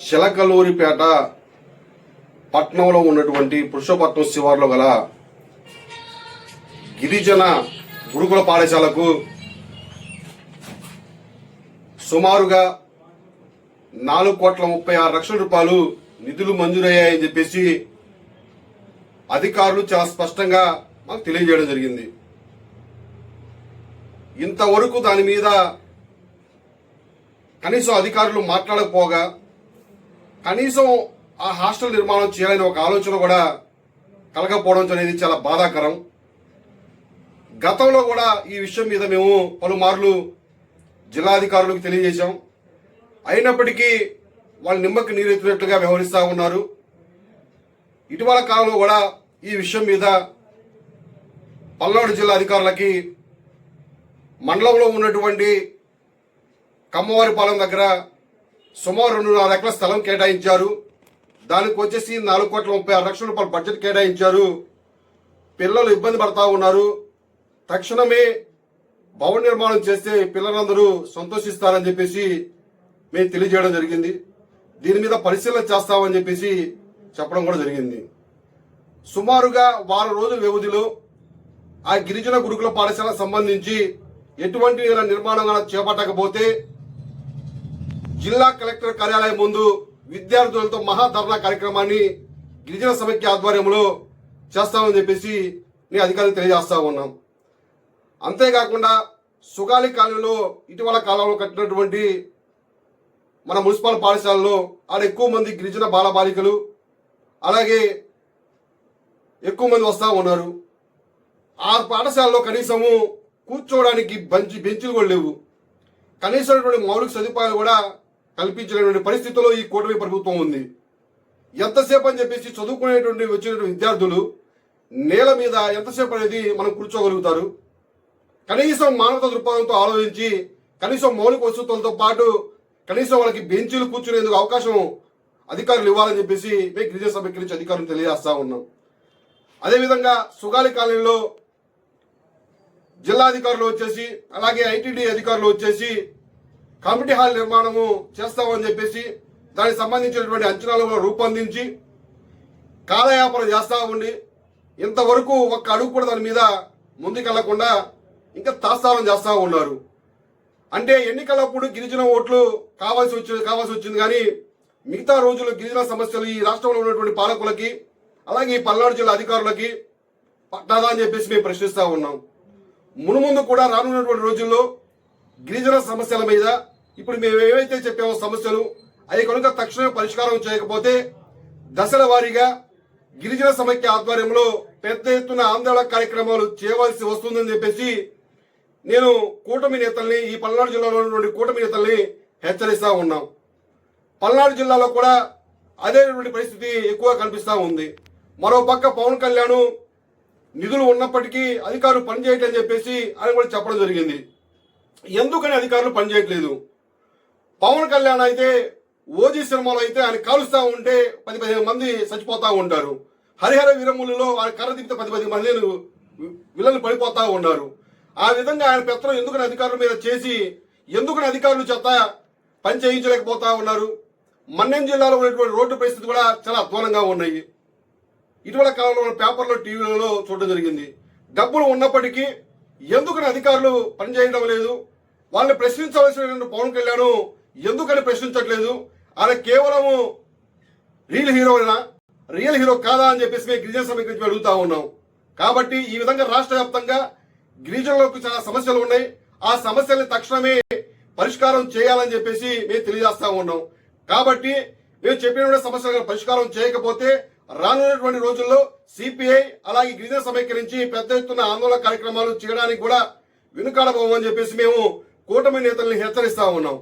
చిలకలూరిపేట పట్నంలో ఉన్నటువంటి పురుషపట్నం శివార్లో గల గిరిజన గురుకుల పాఠశాలకు సుమారుగా నాలుగు కోట్ల ముప్పై ఆరు లక్షల రూపాయలు నిధులు మంజూరయ్యాయని చెప్పేసి అధికారులు చాలా స్పష్టంగా మాకు తెలియజేయడం జరిగింది. ఇంతవరకు దాని మీద కనీసం అధికారులు మాట్లాడకపోగా కనీసం ఆ హాస్టల్ నిర్మాణం చేయాలని ఒక ఆలోచన కూడా కలగకపోవడం అనేది చాలా బాధాకరం. గతంలో కూడా ఈ విషయం మీద మేము పలుమార్లు జిల్లాధికారులకు తెలియజేశాం. అయినప్పటికీ వాళ్ళు నిమ్మకి నీరెత్తినట్లుగా వ్యవహరిస్తూ ఉన్నారు. ఇటీవల కాలంలో కూడా ఈ విషయం మీద పల్నాడు జిల్లా అధికారులకి మండలంలో ఉన్నటువంటి కమ్మవారిపాలెం దగ్గర సుమారు రెండున్నర ఎకరాల స్థలం కేటాయించారు. దానికి వచ్చేసి నాలుగు కోట్ల ముప్పై ఆరు లక్షల రూపాయల బడ్జెట్ కేటాయించారు. పిల్లలు ఇబ్బంది పడతా ఉన్నారు. తక్షణమే భవన నిర్మాణం చేస్తే పిల్లలందరూ సంతోషిస్తారని చెప్పేసి మేము తెలియజేయడం జరిగింది. దీని మీద పరిశీలన చేస్తామని చెప్పేసి చెప్పడం కూడా జరిగింది. సుమారుగా వారం రోజుల వ్యవధిలో ఆ గిరిజన గురుకుల పాఠశాలకు సంబంధించి ఎటువంటి నిర్మాణం చేపట్టకపోతే జిల్లా కలెక్టర్ కార్యాలయం ముందు విద్యార్థులతో మహాధర్నా కార్యక్రమాన్ని గిరిజన సమైక్య ఆధ్వర్యంలో చేస్తామని చెప్పేసి నేను అధికారులు తెలియజేస్తా ఉన్నాం. అంతేకాకుండా సుగాలి కాలనీలో ఇటీవల కాలంలో కట్టినటువంటి మన మున్సిపల్ పాఠశాలలో ఆడ ఎక్కువ మంది గిరిజన బాలబాలికలు అలాగే ఎక్కువ మంది వస్తూ ఉన్నారు. ఆ పాఠశాలలో కనీసము కూర్చోవడానికి బెంచ్ బెంచ్లు కూడా లేవు. కనీసమైనటువంటి మౌలిక సదుపాయాలు కూడా కల్పించినటువంటి పరిస్థితుల్లో ఈ కూటమి ప్రభుత్వం ఉంది. ఎంతసేపు అని చెప్పేసి చదువుకునేటువంటి వచ్చినటువంటి విద్యార్థులు నేల మీద ఎంతసేపు అనేది మనం కూర్చోగలుగుతారు. కనీసం మానవత దృక్పథంతో ఆలోచించి కనీసం మౌలిక వసతులతో పాటు కనీసం వాళ్ళకి బెంచీలు కూర్చునేందుకు అవకాశం అధికారులు ఇవ్వాలని చెప్పేసి మేము గిరిజన సభ్యుల నుంచి అధికారులు తెలియజేస్తా ఉన్నాం. అదేవిధంగా సుగాలి కాలనీలో జిల్లా అధికారులు వచ్చేసి అలాగే ఐటీడీ అధికారులు వచ్చేసి కమిటీ హాల్ నిర్మాణము చేస్తామని చెప్పేసి దానికి సంబంధించినటువంటి అంచనాలు కూడా రూపొందించి కాలయాపన చేస్తా ఉండి ఇంతవరకు ఒక్క అడుగు కూడా దాని మీద ముందుకెళ్ళకుండా ఇంకా తాస్తావం చేస్తా ఉన్నారు. అంటే ఎన్నికలప్పుడు గిరిజన ఓట్లు కావాల్సి వచ్చింది కావాల్సి వచ్చింది కానీ మిగతా రోజులు గిరిజన సమస్యలు ఈ రాష్ట్రంలో ఉన్నటువంటి పాలకులకి అలాగే ఈ పల్నాడు జిల్లా అధికారులకి పట్టాదా అని చెప్పేసి మేము ప్రశ్నిస్తా ఉన్నాం. మునుముందు కూడా రానున్నటువంటి రోజుల్లో గిరిజన సమస్యల మీద ఇప్పుడు మేము ఏవైతే చెప్పామో సమస్యలు అవి కనుక తక్షణమే పరిష్కారం చేయకపోతే దశల వారీగా గిరిజన సమైక్య ఆధ్వర్యంలో పెద్ద ఎత్తున ఆందోళన కార్యక్రమాలు చేయవలసి వస్తుందని చెప్పేసి నేను కూటమి నేతల్ని ఈ పల్నాడు జిల్లాలో ఉన్నటువంటి కూటమి నేతల్ని హెచ్చరిస్తా ఉన్నాం. పల్నాడు జిల్లాలో కూడా అదేటువంటి పరిస్థితి ఎక్కువ కనిపిస్తూ ఉంది. మరో పక్క పవన్ కళ్యాణ్ నిధులు ఉన్నప్పటికీ అధికారులు పనిచేయట్లేదని చెప్పేసి ఆయన కూడా చెప్పడం జరిగింది. ఎందుకని అధికారులు పనిచేయట్లేదు? పవన్ కళ్యాణ్ అయితే ఓజీ సినిమాలో అయితే ఆయన కాలుస్తూ ఉంటే పది పదిహేను మంది చచ్చిపోతూ ఉంటారు. హరిహర వీరములలో ఆయన కర్ర దిగితే పది పది మంది విలన్లు పడిపోతూ ఉన్నారు. ఆ విధంగా ఆయన పెత్తనం ఎందుకని అధికారుల మీద చేసి ఎందుకని అధికారులు చేత పని చేయించలేకపోతా ఉన్నారు? మన్నెం జిల్లాలో ఉన్నటువంటి రోడ్డు పరిస్థితి కూడా చాలా అధ్వానంగా ఉన్నాయి. ఇటీవల కాలంలో పేపర్లో టీవీలలో చూడడం జరిగింది. డబ్బులు ఉన్నప్పటికీ ఎందుకని అధికారులు పనిచేయడం లేదు? వాళ్ళని ప్రశ్నించవలసిన పవన్ కళ్యాణ్ ఎందుకని ప్రశ్నించట్లేదు? ఆయన కేవలము రియల్ హీరోనా రియల్ హీరో కాదా అని చెప్పేసి మేము గిరిజన సమీకరించి అడుగుతా ఉన్నాం. కాబట్టి ఈ విధంగా రాష్ట్ర వ్యాప్తంగా గిరిజనులకు చాలా సమస్యలు ఉన్నాయి. ఆ సమస్యల్ని తక్షణమే పరిష్కారం చేయాలని చెప్పేసి మేము తెలియజేస్తా ఉన్నాం. కాబట్టి మేము చెప్పిన సమస్యలకు పరిష్కారం చేయకపోతే రానున్నటువంటి రోజుల్లో సిపిఐ అలాగే గిరిజన సమైక్య నుంచి పెద్ద ఎత్తున ఆందోళన కార్యక్రమాలు చేయడానికి కూడా వెనుకాడబోమని చెప్పేసి మేము కూటమి నేతల్ని హెచ్చరిస్తా ఉన్నాం.